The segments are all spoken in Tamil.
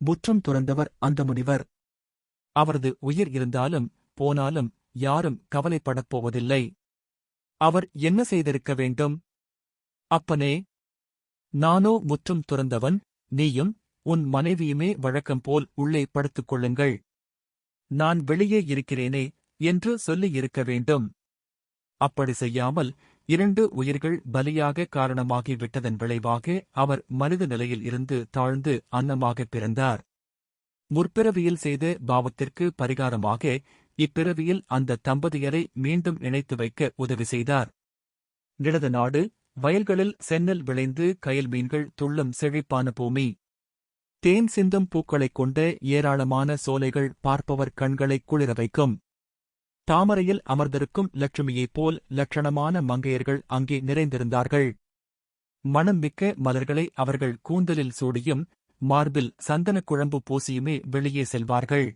முற்றும் துறந்தவர் அந்த முனிவர். அவரது உயிர் இருந்தாலும் போனாலும் யாரும் கவலைப்படப் போவதில்லை. அவர் என்ன செய்திருக்க வேண்டும்? அப்பனே நானோ முற்றும் துறந்தவன் நீயும் உன் மனைவியுமே வழக்கம் போல் உள்ளே படுத்துக் கொள்ளுங்கள். நான் வெளியே இருக்கிறேனே என்று சொல்லியிருக்க வேண்டும். அப்படி செய்யாமல் இரண்டு உயிர்கள் பலியாக காரணமாகி விட்டதன் விளைவாக அவர் மனித நிலையில் இருந்து தாழ்ந்து அன்னமாகப் பிறந்தார். முற்பிறவியில் செய்த பாவத்திற்கு பரிகாரமாக இப்பிறவியில் அந்த தம்பதியரை மீண்டும் இணைத்து வைக்க உதவி செய்தார். நிடத நாடு வயல்களில் சென்னல் விளைந்து கயல் மீன்கள் துள்ளும் செழிப்பான பூமி. தேன் சிந்தும் பூக்களைக் கொண்ட ஏராளமான சோலைகள் பார்ப்பவர் கண்களைக் குளிர வைக்கும். தாமரையில் அமர்ந்திருக்கும் லட்சுமியைப் போல் லட்சணமான மங்கையர்கள் அங்கே நிறைந்திருந்தார்கள். மணம் மிக்க மலர்களை அவர்கள் கூந்தலில் சூடியும் மார்பில் சந்தனக் குழம்பு பூசியுமே வெளியே செல்வார்கள்.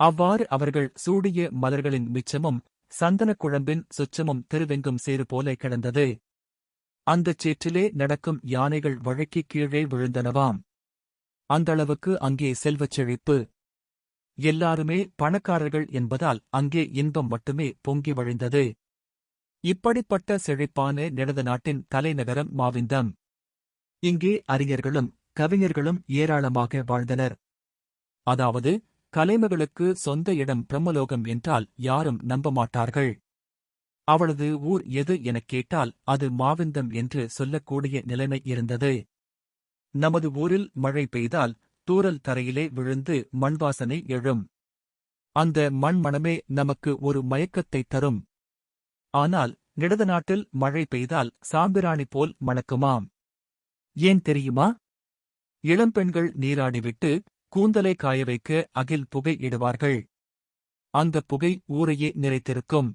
அவ்வாறு அவர்கள் சூடிய மலர்களின் மிச்சமும் சந்தனக் குழம்பின் சுச்சமும் தெருவெங்கும் சேறு போல கிடந்தது. அந்தச் சேற்றிலே நடக்கும் யானைகள் வழக்கி கீழே விழுந்தனவாம். அந்தளவுக்கு அங்கே செல்வச் செழிப்பு எல்லாருமே பணக்காரர்கள் என்பதால் அங்கே இன்பம் மட்டுமே பொங்கி வழிந்தது. இப்படிப்பட்ட செழிப்பான நிடத நாட்டின் தலைநகரம் மாவிந்தம். இங்கே அறிஞர்களும் கவிஞர்களும் ஏராளமாக வாழ்ந்தனர். அதாவது கலைமகளுக்கு சொந்த இடம் பிரம்மலோகம் என்றால் யாரும் நம்ப மாட்டார்கள். அவளது ஊர் எது எனக் கேட்டால் அது மாவிந்தம் என்று சொல்லக்கூடிய நிலைமை இருந்தது. நமது ஊரில் மழை பெய்தால் தூரல் தரையிலே விழுந்து மண்வாசனை எழும். அந்த மண் மணமே நமக்கு ஒரு மயக்கத்தைத் தரும். ஆனால் நிடத நாட்டில் மழை பெய்தால் சாம்பிராணி போல் மணக்குமாம். ஏன் தெரியுமா? இளம்பெண்கள் நீராடிவிட்டு கூந்தலை காய வைக்க அகில் புகை இடுவார்கள். அந்த புகை ஊரையே நிறைத்திருக்கும்.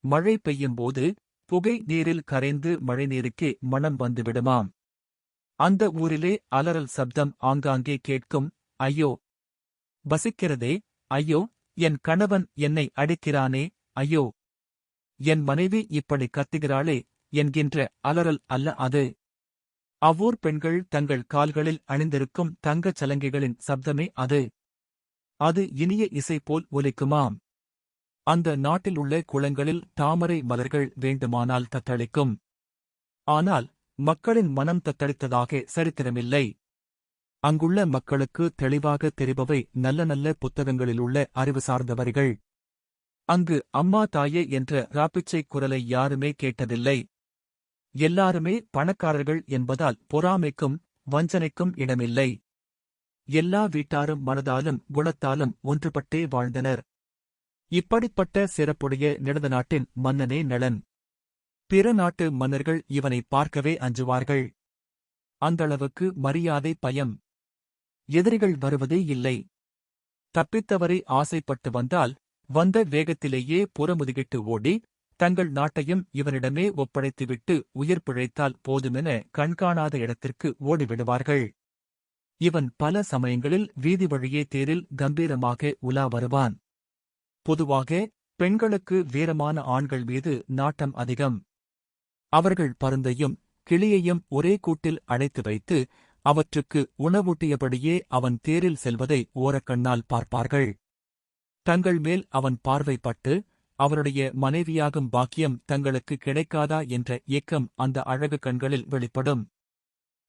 மழை பெய்யும்போது புகை நீரில் கரைந்து மழைநீருக்கே மணம் வந்துவிடுமாம் அந்த ஊரிலே அலறல் சப்தம் ஆங்காங்கே கேட்கும் ஐயோ! பசிக்கிறதே ஐயோ! என் கணவன் என்னை அடிக்கிறானே ஐயோ! என் மனைவி இப்படி கத்துகிறாளே என்கின்ற அலறல் அல்ல அது. அவ்வூர் பெண்கள் தங்கள் கால்களில் அணிந்திருக்கும் தங்கச் சலங்கைகளின் சப்தமே அது. அது இனிய இசை போல் ஒலிக்குமாம். அந்த நாட்டில் உள்ள குளங்களில் தாமரை மலர்கள் வேண்டுமானால் தத்தளிக்கும். ஆனால் மக்களின் மனம் தத்தளித்ததாக சரித்திரமில்லை. அங்குள்ள மக்களுக்கு தெளிவாக தெரிபவை நல்ல நல்ல புத்தகங்களிலுள்ள அறிவு சார்ந்த வரிகள் அங்கு அம்மா தாயே என்ற ராப்பிச்சை குரலை யாருமே கேட்டதில்லை. எல்லாருமே பணக்காரர்கள் என்பதால் பொறாமைக்கும் வஞ்சனைக்கும் இடமில்லை. எல்லா வீட்டாரும் மனதாலும் குணத்தாலும் ஒன்றுபட்டே வாழ்ந்தனர். இப்படிப்பட்ட சிறப்புடைய நிடத நாட்டின் மன்னனே நளன் பிற நாட்டு மன்னர்கள் இவனை பார்க்கவே அஞ்சுவார்கள். அந்தளவுக்கு மரியாதை பயம். எதிரிகள் வருவதே இல்லை. தப்பித்தவரை ஆசைப்பட்டு வந்தால் வந்த வேகத்திலேயே புறமுதுகிட்டு ஓடி தங்கள் நாட்டையும் இவனிடமே ஒப்படைத்துவிட்டு உயிர் பிழைத்தால் போதுமென கண்காணாத இடத்திற்கு ஓடிவிடுவார்கள். இவன் பல சமயங்களில் வீதி வழியே தேரில் கம்பீரமாக உலா வருவான். பொதுவாக பெண்களுக்கு வீரமான ஆண்கள் மீது நாட்டம் அதிகம். அவர்கள் பருந்தையும் கிளியையும் ஒரே கூட்டில் அழைத்து வைத்து அவற்றுக்கு உணவூட்டியபடியே அவன் தேரில் செல்வதை ஓரக்கண்ணால் பார்ப்பார்கள். தங்கள் மேல் அவன் பார்வைப்பட்டு அவருடைய மனைவியாகும் பாக்கியம் தங்களுக்கு கிடைக்காதா என்ற ஏக்கம் அந்த அழகு கண்களில் வெளிப்படும்.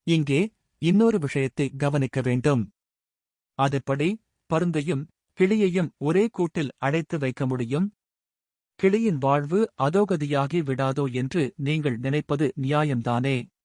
இங்கே இன்னொரு விஷயத்தை கவனிக்க வேண்டும். அதெப்படி பருந்தையும் கிளியையும் ஒரே கூட்டில் அழைத்து வைக்க முடியும். கிளியின் வாழ்வு அதோகதியாகி விடாதோ என்று நீங்கள் நினைப்பது நியாயம்தானே?